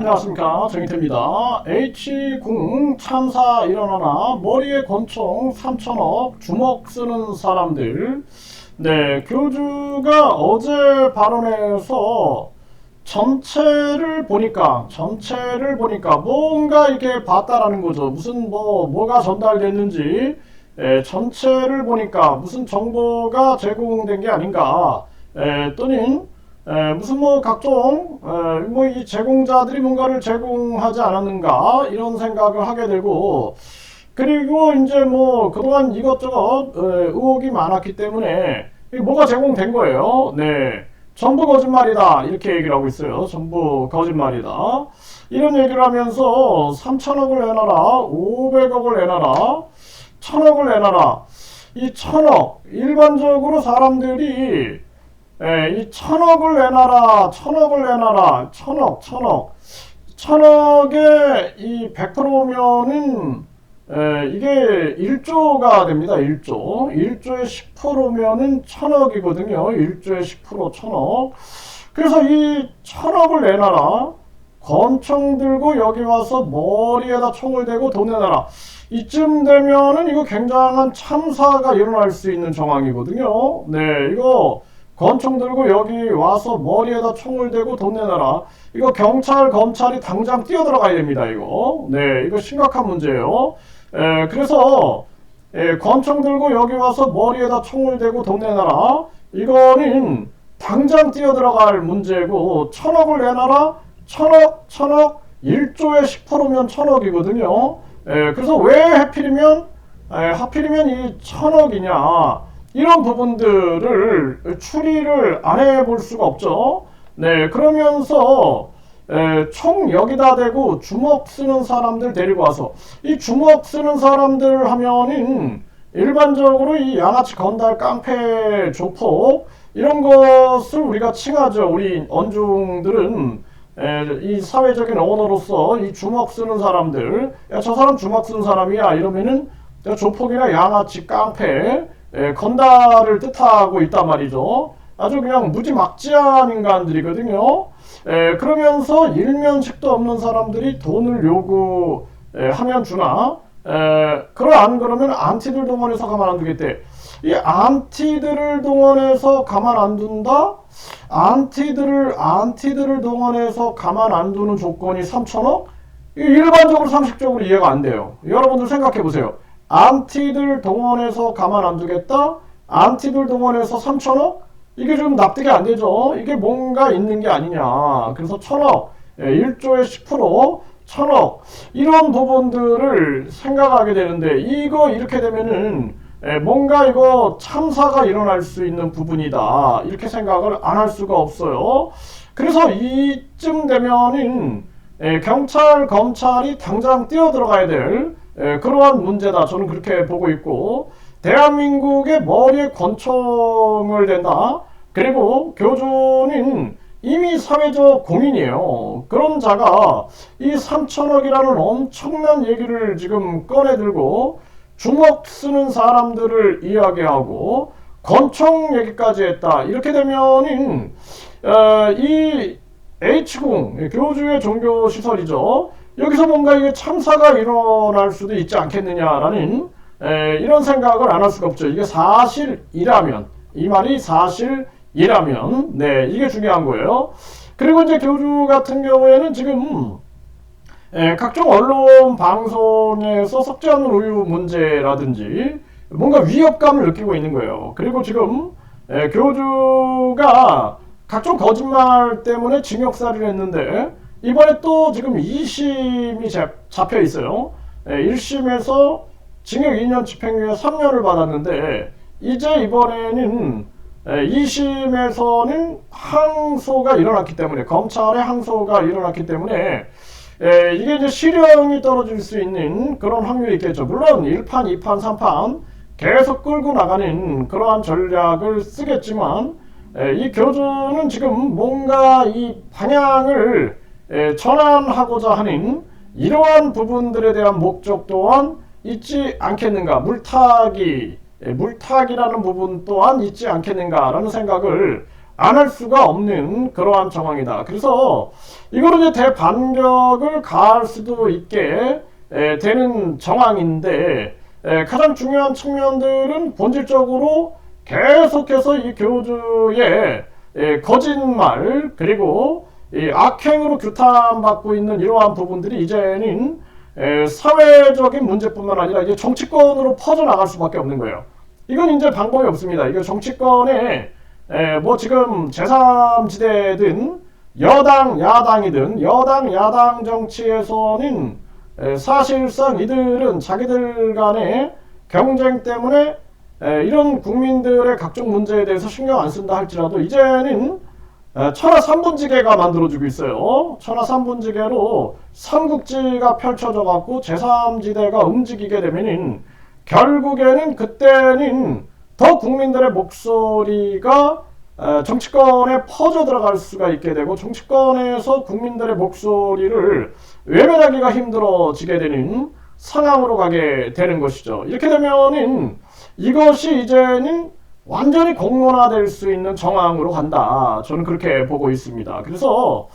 안녕하십니까 정희태입니다. H0 참사 일어나나 머리에 권총 3천억 주먹 쓰는 사람들 네 교주가 어제 발언에서 전체를 보니까 전체를 보니까 뭔가 이렇게 봤다라는 거죠. 무슨 뭐 뭐가 전달됐는지 에, 전체를 보니까 무슨 정보가 제공된 게 아닌가 에, 또는 에, 무슨 뭐 각종 뭐 이 제공자들이 뭔가를 제공하지 않았는가 이런 생각을 하게 되고 그리고 이제 뭐 그동안 이것저것 에, 의혹이 많았기 때문에 뭐가 제공된 거예요. 네. 전부 거짓말이다. 이렇게 얘기를 하고 있어요. 전부 거짓말이다. 이런 얘기를 하면서 3천억을 내놔라. 500억을 내놔라. 1000억을 내놔라. 이 1000억. 일반적으로 사람들이 예, 이 천억을 내놔라, 천억을 내놔라, 천억, 천억. 천억에 이 100%면은 에, 이게 1조가 됩니다. 1조. 1조에 10%면은 천억이거든요. 1조에 10% 천억. 그래서 이 천억을 내놔라. 권총 들고 여기 와서 머리에다 총을 대고 돈 내놔라. 이쯤 되면은 이거 굉장한 참사가 일어날 수 있는 정황이거든요. 네, 이거 권총 들고 여기 와서 머리에다 총을 대고 돈 내놔라. 이거 경찰, 검찰이 당장 뛰어들어가야 됩니다, 이거. 네, 이거 심각한 문제예요. 에, 그래서 에, 권총 들고 여기 와서 머리에다 총을 대고 돈 내놔라. 이거는 당장 뛰어들어갈 문제고 천억을 내놔라. 천억, 천억, 1조에 10%면 천억이거든요. 에, 그래서 왜 하필이면 에, 하필이면 이 천억이냐? 이런 부분들을 추리를 안 해볼 수가 없죠. 네, 그러면서 에, 총 여기다 대고 주먹 쓰는 사람들 데리고 와서 이 주먹 쓰는 사람들 하면은 일반적으로 이 양아치 건달 깡패 조폭 이런 것을 우리가 칭하죠. 우리 언중들은 에, 이 사회적인 언어로서 이 주먹 쓰는 사람들 야 저 사람 주먹 쓰는 사람이야 이러면은 조폭이나 양아치 깡패 에, 건달을 뜻하고 있단 말이죠. 아주 그냥 무지막지한 인간들이거든요. 에, 그러면서 일면식도 없는 사람들이 돈을 요구하면 주나 에, 그걸 안 그러면 안티들 동원해서 가만 안 두겠대. 이 안티들을 동원해서 가만 안 둔다? 안티들을 안티들을 동원해서 가만 안 두는 조건이 3천억? 일반적으로 상식적으로 이해가 안 돼요. 여러분들 생각해 보세요. 안티들 동원해서 가만 안 두겠다? 안티들 동원해서 3천억? 이게 좀 납득이 안 되죠. 이게 뭔가 있는 게 아니냐. 그래서 천억, 1조에 10%, 천억 이런 부분들을 생각하게 되는데 이거 이렇게 되면은 뭔가 이거 참사가 일어날 수 있는 부분이다. 이렇게 생각을 안 할 수가 없어요. 그래서 이쯤 되면은 경찰, 검찰이 당장 뛰어들어가야 될 그러한 문제다. 저는 그렇게 보고 있고 대한민국의 머리에 권총을 댄다. 그리고 교주는 이미 사회적 공인이에요. 그런 자가 이 3천억이라는 엄청난 얘기를 지금 꺼내들고 주먹 쓰는 사람들을 이야기하고 권총 얘기까지 했다. 이렇게 되면은 어, 이 H궁 교주의 종교 시설이죠. 여기서 뭔가 이게 참사가 일어날 수도 있지 않겠느냐라는 에, 이런 생각을 안 할 수가 없죠. 이게 사실이라면 이 말이 사실이라면 네 이게 중요한 거예요. 그리고 이제 교주 같은 경우에는 지금 에, 각종 언론 방송에서 섞지 않는 우유 문제라든지 뭔가 위협감을 느끼고 있는 거예요. 그리고 지금 에, 교주가 각종 거짓말 때문에 징역살이를 했는데 이번에 또 지금 2심이 잡혀 있어요. 1심에서 징역 2년 집행유예 3년을 받았는데 이제 이번에는 2심에서는 항소가 일어났기 때문에 검찰의 항소가 일어났기 때문에 이게 이제 실형이 떨어질 수 있는 그런 확률이 있겠죠. 물론 1판, 2판, 3판 계속 끌고 나가는 그러한 전략을 쓰겠지만 이 교주는 지금 뭔가 이 방향을 전환하고자 하는 이러한 부분들에 대한 목적 또한 있지 않겠는가 물타기 물타기라는 부분 또한 있지 않겠는가라는 생각을 안 할 수가 없는 그러한 정황이다. 그래서 이거는 이제 대반격을 가할 수도 있게 에, 되는 정황인데 에, 가장 중요한 측면들은 본질적으로 계속해서 이 교주의 에, 거짓말 그리고 이 악행으로 규탄받고 있는 이러한 부분들이 이제는 에, 사회적인 문제뿐만 아니라 이제 정치권으로 퍼져나갈 수밖에 없는 거예요. 이건 이제 방법이 없습니다. 이거 정치권에 에, 뭐 지금 제3지대든 여당 야당이든 여당 야당 정치에서는 에, 사실상 이들은 자기들 간의 경쟁 때문에 에, 이런 국민들의 각종 문제에 대해서 신경 안 쓴다 할지라도 이제는 에, 천하 3분지계가 만들어지고 있어요. 천하 3분지계로 삼국지가 펼쳐져 갖고 제3지대가 움직이게 되면은 결국에는 그때는 더 국민들의 목소리가 에, 정치권에 퍼져 들어갈 수가 있게 되고 정치권에서 국민들의 목소리를 외면하기가 힘들어지게 되는 상황으로 가게 되는 것이죠. 이렇게 되면은 이것이 이제는 완전히 공론화될 수 있는 정황으로 간다. 저는 그렇게 보고 있습니다. 그래서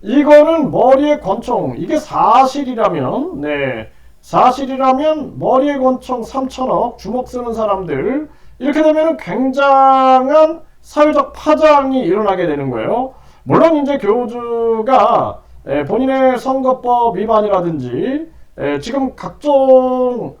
이거는 머리에 권총 이게 사실이라면 네 사실이라면 머리에 권총 3천억 주먹 쓰는 사람들 이렇게 되면 굉장한 사회적 파장이 일어나게 되는 거예요. 물론 이제 교주가 에, 본인의 선거법 위반이라든지 에, 지금 각종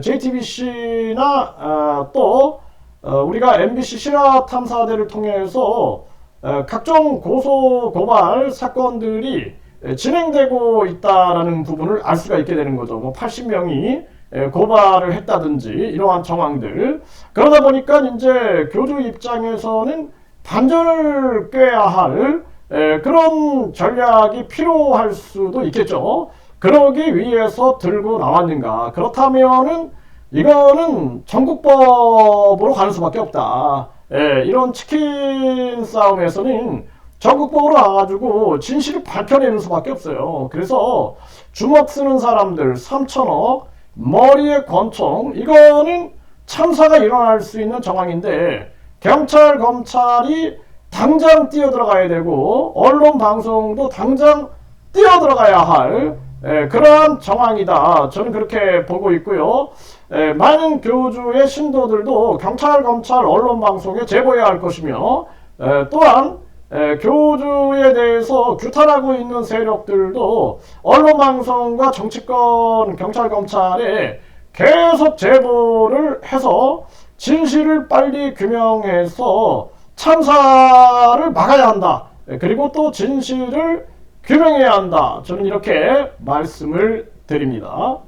JTBC나 아, 또 어, 우리가 MBC 실화 탐사대를 통해서 어, 각종 고소 고발 사건들이 에, 진행되고 있다라는 부분을 알 수가 있게 되는 거죠. 뭐 80명이 고발을 했다든지 이러한 정황들 그러다 보니까 이제 교주 입장에서는 반전을 꾀야 할 에, 그런 전략이 필요할 수도 있겠죠. 그러기 위해서 들고 나왔는가? 그렇다면은 이거는 전국법으로 가는 수밖에 없다. 예, 이런 치킨 싸움에서는 전국법으로 나가지고 진실을 밝혀내는 수밖에 없어요. 그래서 주먹 쓰는 사람들 3천억, 머리에 권총, 이거는 참사가 일어날 수 있는 정황인데 경찰, 검찰이 당장 뛰어들어가야 되고 언론 방송도 당장 뛰어들어가야 할 에, 그러한 정황이다. 저는 그렇게 보고 있고요. 에, 많은 교주의 신도들도 경찰, 검찰, 언론 방송에 제보해야 할 것이며 에, 또한 에, 교주에 대해서 규탄하고 있는 세력들도 언론 방송과 정치권, 경찰, 검찰에 계속 제보를 해서 진실을 빨리 규명해서 참사를 막아야 한다. 에, 그리고 또 진실을 규명해야 한다. 저는 이렇게 말씀을 드립니다.